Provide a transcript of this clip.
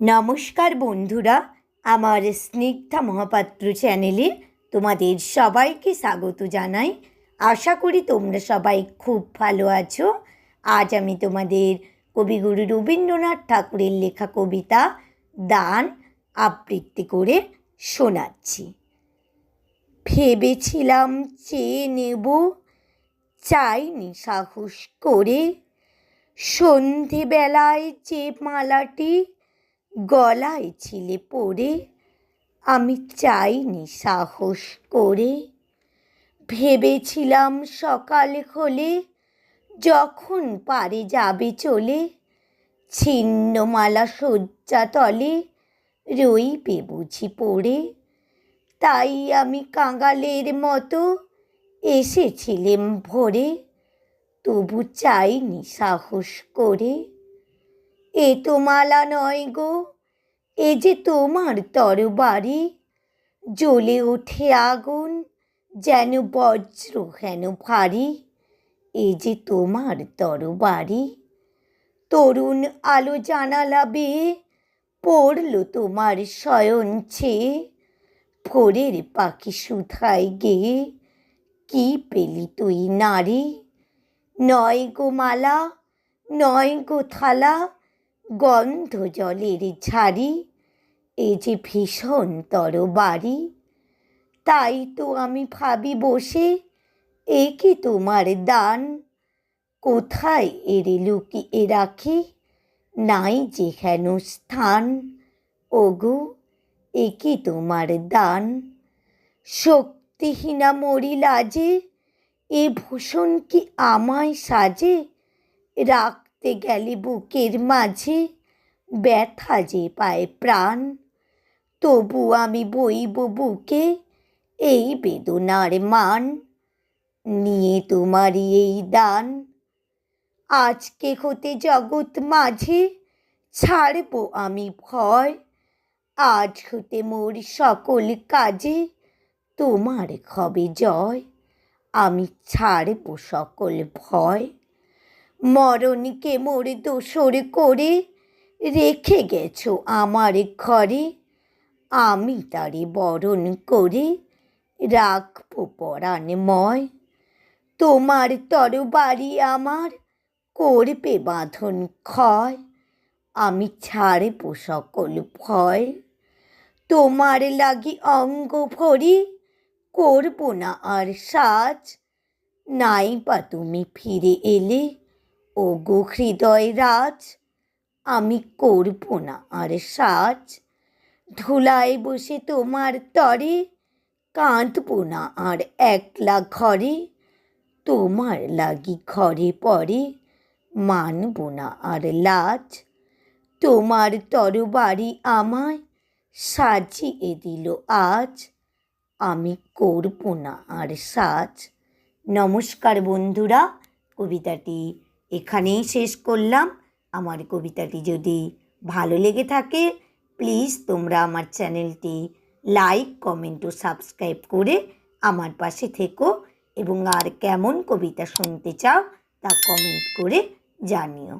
নমস্কার বন্ধুরা, আমার স্নিগ্ধা মহাপাত্র চ্যানেলে তোমাদের সবাইকে স্বাগত জানাই। আশা করি তোমরা সবাই খুব ভালো আছো। আজ আমি তোমাদের কবিগুরু রবীন্দ্রনাথ ঠাকুরের লেখা কবিতা দান আবৃত্তি করে শোনাচ্ছি। ভেবেছিলাম চেয়ে নেব, চাইনি সাহস করে। সন্ধেবেলায় যে মালাটি গলায় ছিলে পড়ে আমি চাইনি সাহস করে। ভেবেছিলাম সকাল হলে, যখন পারে যাবে চলে, ছিন্নমালা শয্যা তলে রইবে বুঝি পড়ে। তাই আমি কাঙালের মতো এসেছিলেম ভোরে, তবু চাইনি সাহস করে। এ তো মালা নয় গো, এ যে তোমার তরবারি। জ্বলে ওঠে আগুন, যেন বজ্র হেন ভারী। এ যে তোমার তরবারি। তরুণ আলো জানালা বেয়ে পড়ল তোমার শয়ন ছেয়ে ভোরের পাখি সুধায় গেয়ে কি পেলি তুই নারী? নয় গো মালা, নয় গো থালা গন্ধ জলের ঝাড়ি, এ যে ভীষণ তরবারি। তাই তো আমি ভাবি বসে, এ কি তোমার দান? কোথায় এরে লুকিয়ে রাখি? নাই যেখান স্থান। ওগো, এ কি তোমার দান? শক্তিহীনা মরি লাজে এ ভূষণ কি আমায় সাজে? রাখতে গেলে বুকের মাঝে ব্যথা যে পায় প্রাণ। তবু আমি বইব বুকে এই বেদনার মান। নিয়ে তোমারই এই দান। আজকে হতে জগৎ মাঝে ছাড়ব আমি ভয়। আজ হতে মোর সকল কাজে তোমার হবে জয়। আমি ছাড়ব সকল ভয়। মরণকে মোর দোসর করে রেখে গেছো আমার ঘরে। আমি তারে বরণ করে রাখব পরাণময়। তোমার তরবারি আমার করবে বাঁধন ক্ষয়। আমি ছাড়ব সকল ভয়। তোমার লাগি অঙ্গ ভরি করব না আর সাজ। নাই বা তুমি ফিরে এলে ও গো হৃদয় রাজ আমি করব না আর সাজ। ধুলায় বসে তোমার তরে, কাঁদব না আর একলা ঘরে। তোমার লাগি ঘরে পরে, মানব না আর লাজ। তোমার তরবারি আমায় সাজিয়ে দিল আজ। আমি করব না আর সাজ। নমস্কার বন্ধুরা, কবিতাটি এখানেই শেষ করলাম। আমার কবিতাটি যদি ভালো লেগে থাকে প্লিজ তোমরা আমার চ্যানেলটি লাইক কমেন্ট ও সাবস্ক্রাইব করে আমার পাশে থেকো এবং আর কেমন কবিতা শুনতে চাও তা কমেন্ট করে জানিও।